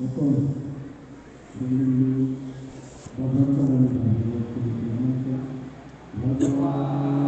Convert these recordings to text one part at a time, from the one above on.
Thank you.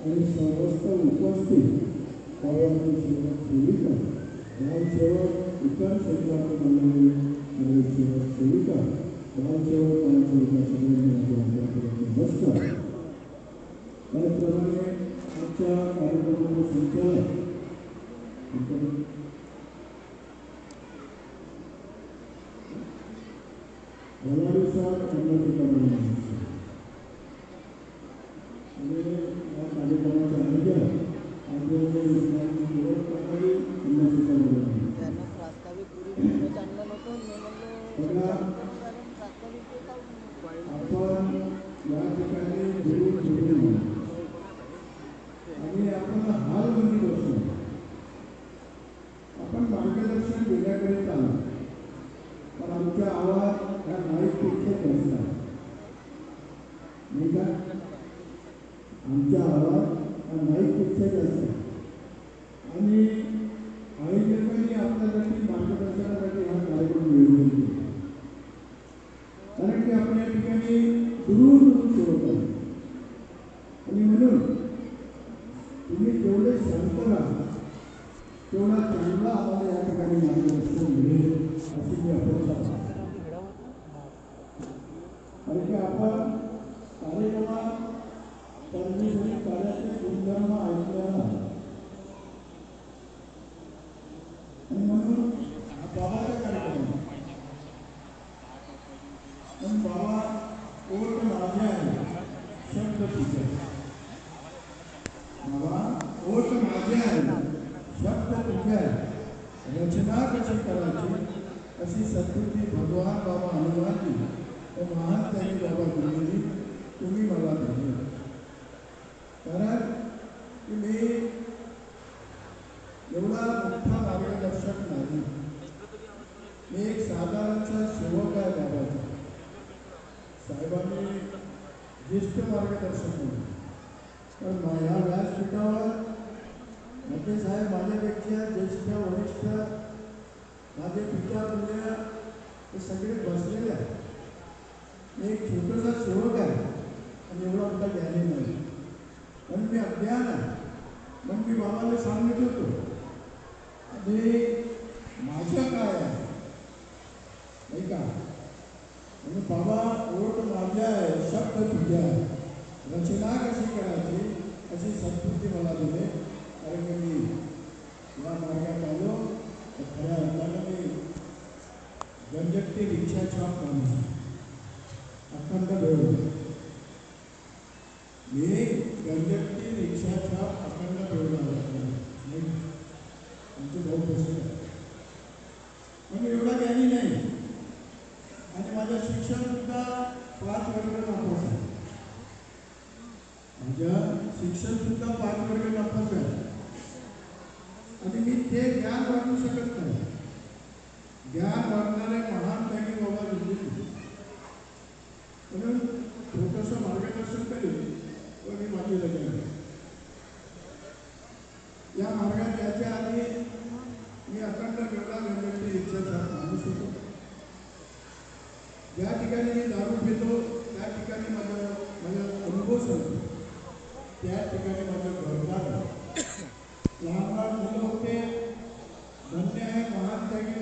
आणि सर्व उपस्थित कार्यालय सेवक सेविका ग्रामसेवक इतर क्षेत्रातून आलेले नगरसेवक सेविका ग्रामसेवक ग्रामसेविका सगळ्यांनी आपल्याकडे नमस्कार त्याचप्रमाणे आमच्या कार्यक्रमाचे संचालक Balanza, andate kita la माहीत पुस्तक असतं आणि आयोजकांनी आपल्यासाठी मार्गदर्शनासाठी हा कार्यक्रम निवडून दिला. कारण की आपण या ठिकाणी दुरून दुरून सोडत आहे आणि म्हणून तुम्ही जेवढे शांत राहा तेवढा चांगला आम्हाला या ठिकाणी मार्गदर्शन मिळेल अशी मी अपेक्षा तर या व्यासपीठावर मोठे साहेब माझ्यापेक्षा ज्येष्ठ वरिष्ठ माझे पिता पुण्या हे सगळे बसलेले आहेत. मी एक छोटासा सेवक आहे आणि एवढा मोठा ज्ञानी नाही पण मी अज्ञान आहे. मग मी बाबाला सांगत होतो आणि माझं काय आहे? नाही का? आणि बाबा ओट माझ्या आहे शब्द तुझ्या आहे. रचना कशी करायची अशी संस्कृती मला दिली कारण की मी या मार्गात आलो तर खऱ्या अर्थानं मी गंजट्टी रिक्षा छाप माणूस अखंड वेळ मी गंजट्टी रिक्षा छाप अखंड पेवणार आमचे भाऊ प्रसिद्ध पण एवढा ज्ञानी नाही। आणि माझं शिक्षण सुद्धा पाच वर्ष नापवलं शिक्षण सुद्धा पाच वर्ग नापास आहे. आणि मी ते ज्ञान वाटू शकत नाही. ज्ञान वाटणारे महान त्यागी बाबा दिल्ली म्हणून छोटंसं मार्गदर्शन करेल व मी माझी लग्न या मार्गात याच्या आधी मी अखंड गेवला घालण्याची इच्छा छाप माणूस होतो ज्या ठिकाणी मी दारू पितो त्या ठिकाणी माझा माझा अनुभव सांगतो. त्या ठिकाणी माझं घर आहे. लहान लहान मुलं होते धन्य आहे महान त्यागी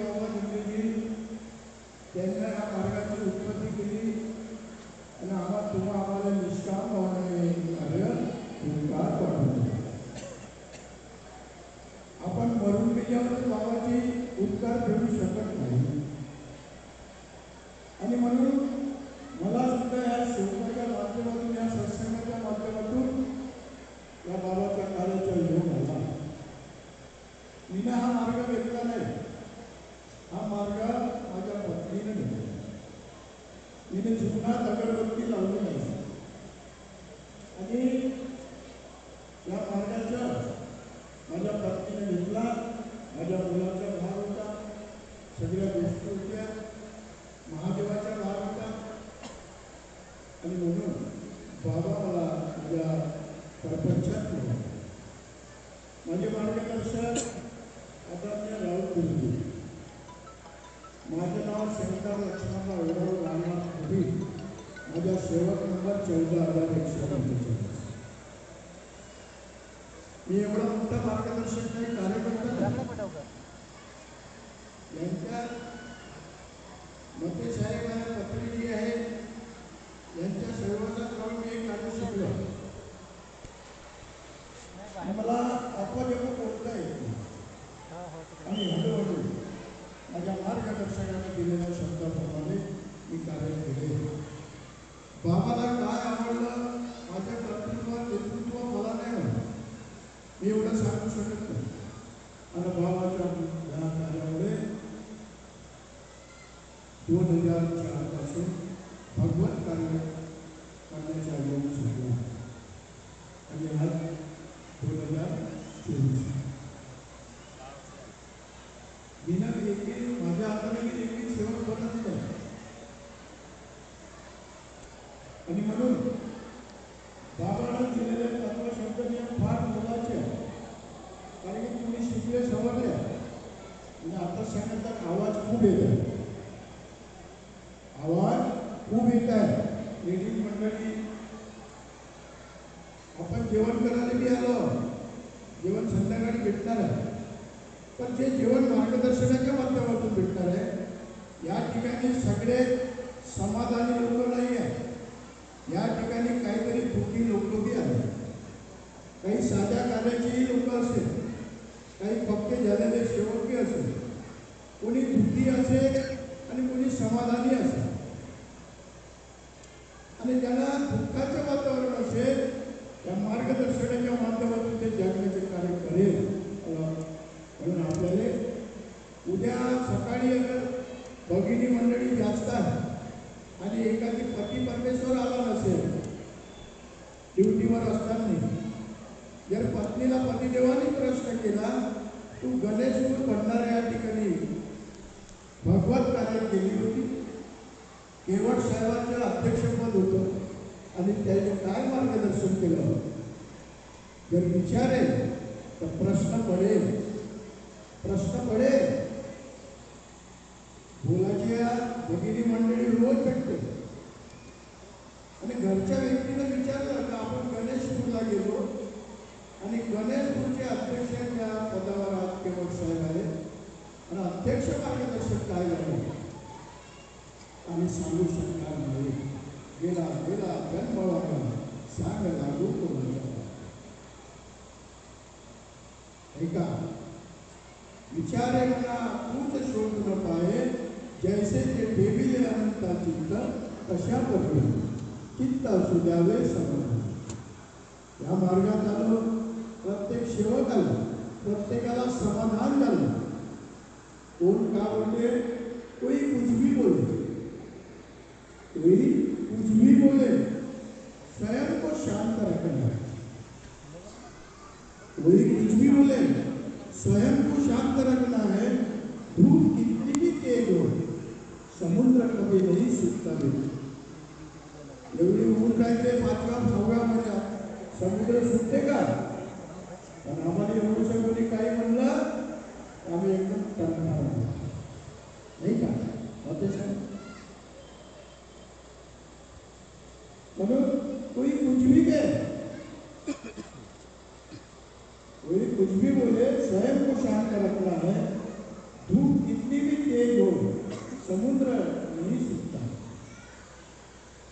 माझ्या प्रपंचात. माझे मार्गदर्शक आदरणीय राऊत गुरुजी माझं नाव शंकर लक्ष्मणराव एवढं रामनाथ पुढी माझा सेवक नंबर चौदा हजार एकशे पंचेचाळीस मी एवढा मोठा मार्गदर्शक नाही कार्यकर्ता नाही. यांच्या bigger. आणि त्याने काय मार्गदर्शन केलं? जर विचारेल तर प्रश्न पडेल. प्रश्न पडेल. मुलाच्या भगिनी मंडळी रोज भेटते. आणि घरच्या व्यक्तीनं विचारलं का आपण गणेशपूरला गेलो? आणि गणेशपूरचे अध्यक्ष त्या पदावर आज केवळ साहेब आले आणि अध्यक्ष मार्गदर्शक काय झाले? आणि सांगू शकणार नाही. ಗಿಡ ಗಿಡ ಬೆಂಬಳಗ ಸಾಗಲಾಗೂ ಈಗ ವಿಚಾರಗಳನ್ನ ಪೂರ್ಣ ಶೋಧನ ಪಾಯೆ जैसे ते देवीले अनंता चित्त तशा पडले चित्त असू द्यावे समाधान या मार्गात आलो प्रत्येक सेवक आला प्रत्येकाला समाधान झालं कोण का कोई कुछ भी बोले कोई बोले स्वयं को शांत रखना है। कोई कुछ भी बोले स्वयं को शांत रखना है, धूप कितनी भी तेज हो, समुद्र कभी नहीं सुकता भी एवढी ऊन काय ते पाचव्या सहाव्या महिन्यात समुद्र सुटते का पण आम्हाला एवढं कोणी काही म्हणलं आम्ही एकदम टणकार आहोत. नाही का होते साहेब म्हणून कोई कुछ भी कहे। कोई कुछ भी बोले, स्वयं को शांत रखना है। धूप कितनी भी तेज हो, समुद्र नहीं सूखता।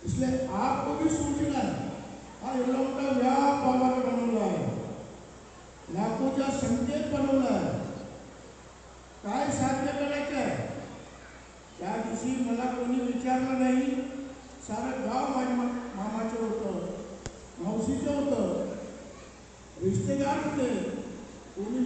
इसलिए आपको भी सोचना है। हा एवढा मोठा व्याप बाबाने बनवला आहे लाखोचा संकेत बनवला आहे काय साध्य करायचं आहे त्या दिवशी मला कोणी विचारलं नाही? सारं गाव माझ्या मा- मामाचं होतं मावशीचं होतं रिश्तेदार होते कोणी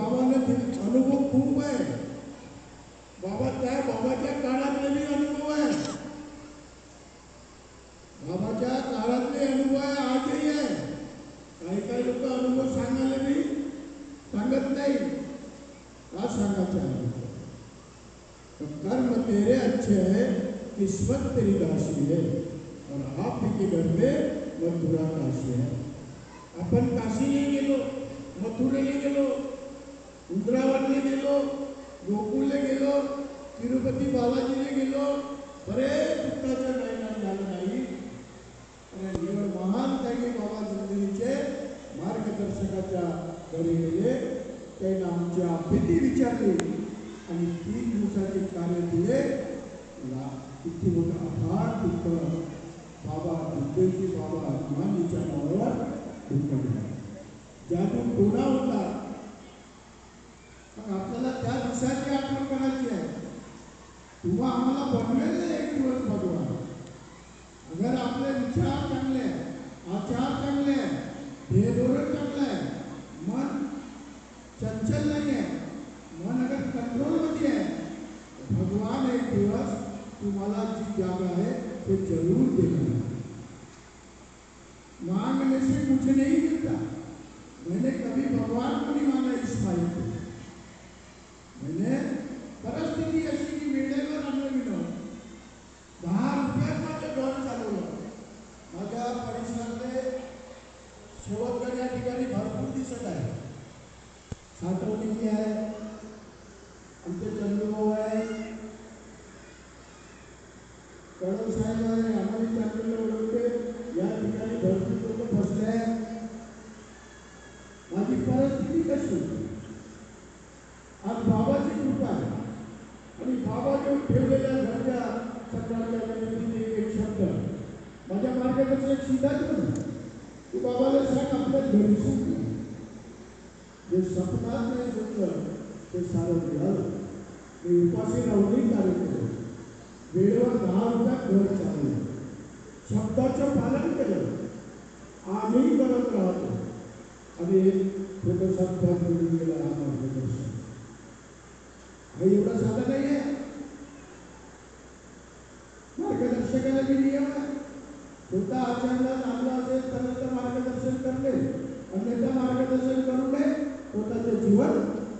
बाबाने दिल- अनुभव खूप आहे बाबा त्या बाबाच्या काळातले बी अनुभव आहे बाबाच्या काळातले अनुभव आहे आजही आहे काही काही लोक अनुभव सांगायला बी सांगत नाही। का आहे तो कर्म तेरे अच्छे है, किस्मत तेरी दासी है, और आप ही के घर में मथुरा काशी है। आपण काशीला गेलो मथुरेला गेलो उंदरावरला गेलो गोकुळला गेलो तिरुपती बालाजीला गेलो. बरेच दुःखाच्या नाही झालं नाही. निवड महान त्यागी बाबा जिंदगीचे मार्गदर्शकाच्या घरी गेले. त्यांना आमच्या भीती विचारली आणि तीन दिवसाचे कार्य दिले. किती मोठं आभार दुःख. बाबा जिंदगी बाबा हनुमानजीच्या नावावर दुःख दिलं ज्यातून टोना होता मग आपल्याला त्या दिवसाची आठवण करायची आहे. तुम्हा आम्हाला बनवेल एक दिवस छात्रों के लिए है, उनके चंद्रमो है कड़व साहेब है, हमारे चंद्र उनके या ठिकाणी भरपूर लोक बसले माझी परिस्थिती कशी आज बाबाची कृपा आहे आणि बाबाने ठेवलेल्या घरच्या सरकारच्या एक शब्द माझ्या मार्गदर्शक सिद्धांत ते सारं मिळालं मी उपाशी राहूनही कार्य केलं वेळेवर दहा रुपयात घर चाललं शब्दाचं पालन केलं आम्ही करत राहतो आणि पद मिळून गेला हा मार्गदर्शन हे एवढं साधं नाही आहे मार्गदर्शकाला बी नियम आहे स्वतः आचरणात आणलं असेल तरच मार्गदर्शन करणे अन्यथा मार्गदर्शन करू नये स्वतःचं जीवन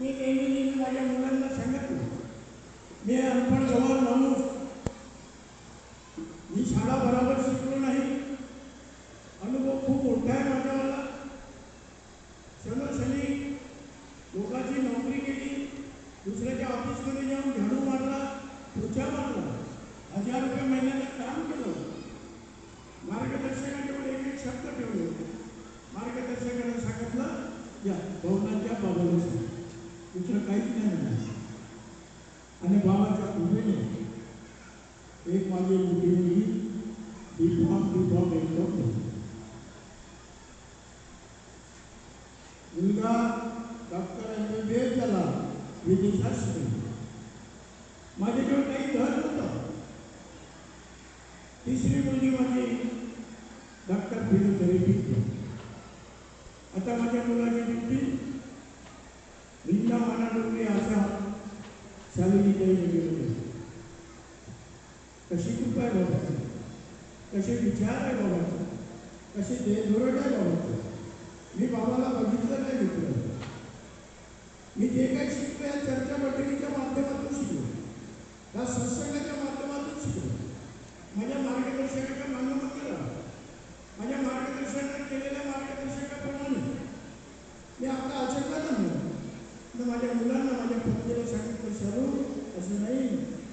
मी नेहमी नेहमी माझ्या मुलांना सांगितलं मी अनपण जवळ माणूस मी शाळा बरोबर शिकलो नाही. अनुभव खूप मोठा आहे माझ्यावाला क्षणोक्षणी लोकांची नोकरी केली दुसऱ्याच्या ऑफिसमध्ये जाऊन झाडू मारला पुढच्या मारला हजार रुपये महिन्याचं काम केलं. मार्गदर्शकाजवळ एक एक शब्द ठेवले. होते मार्गदर्शकाने सांगितलं या भवनाच्या बाबाला सांगितलं दुसरं काहीच नाही आणि बाबाच्या कृपेने एक माझी मोठी मुलगी बी फॉर्म बी फॉर्म एकदम मुलगा doctor M B B S झाला विधिशास्त्री माझ्याकडे काही घर नव्हतं तिसरी मुलगी माझी डॉक्टर फिजिओथेरपी आता माझ्या मुलाची ड्युटी वृंदावनामध्ये असा अशा शालिनी कशी कृपा आहे बाबाची कसे विचार आहे बाबाचे कसे देधोरण आहे बाबाचं मी बाबाला बघितलं नाही मित्र. मी जे काही शिकलो या चर्चा मंडळीच्या माध्यमातून शिकलो या सत्संगाच्या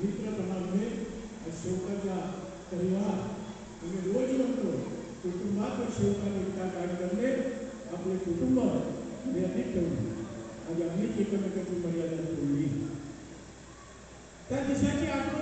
દીકરા તમામને આ શોકાના પરિવાર અને રોજવંતો કુટુંબા પર શોકાની એકતા કાર્ડ કરીને આપણે કુટુંબ અને અનેક કરવું આજે અનેક એકમ એકત્રિત મર્યાદા તोडली त्या दिशेची आपण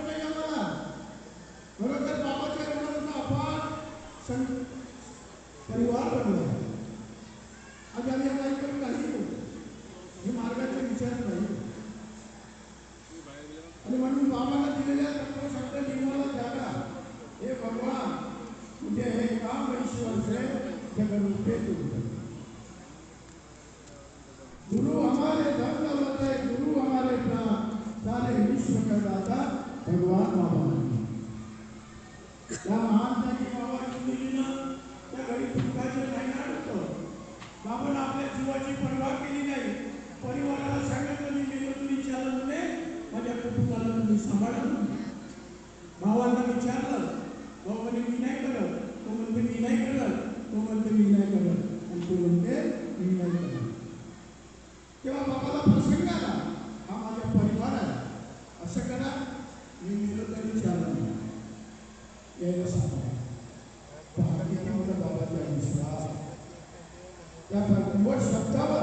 त्या भगवत शब्दावर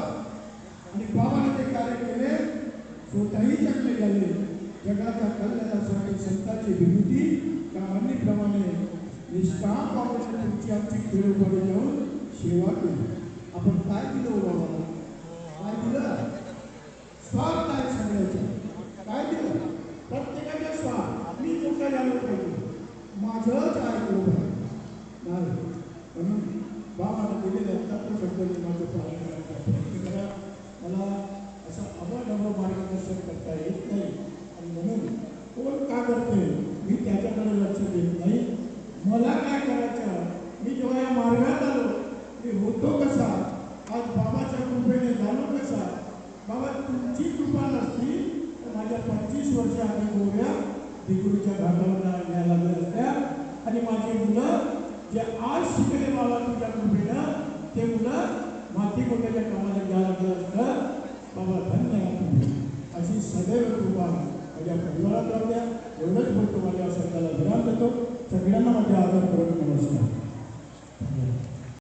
आणि बाबाने ते कार्य केले. स्वतःही चांगले झाले जगाच्या कल्याणासाठी संतांची विभूती त्या म्हणणीप्रमाणे निष्काम बाबाने तुमची आमची खेळोपाडी जाऊन सेवा केली. आपण काय दिलं हो बाबाला काय दिलं? स्वार्थ आहे सगळ्याचा. काय दिलं? प्रत्येकाचा स्वार्थ. मी मोठा झालो पाहिजे माझंच ऐकलं नाही. म्हणून बाबांना दिलेले तत्व शब्दाने माझं मला असं अवनव मार्गदर्शन करता येत नाही आणि म्हणून कोण का करते मी त्याच्याकडे लक्ष देत नाही मला काय करायचं मी जेव्हा या मार्गात आलो मी होतो कसा आज बाबाच्या कृपेने झालो कसा बाबा तुमची कृपा नसती तर माझ्या पंचवीस वर्ष आम्ही गोव्या दिगुरीच्या घाटावर न्यायला लागल्या असत्या आणि माझी मुलं जे आज शिकले बाबा ते मुलं माती मोठ्याच्या कामाला घ्यायला लागलं असतं बाबा धन्य तुम्ही. अशी सदैव कृपा माझ्या परिवारात राहू द्या. एवढंच बोलतो माझ्या शब्दाला विराम देतो. सगळ्यांना माझ्या आदर करून नमस्कार.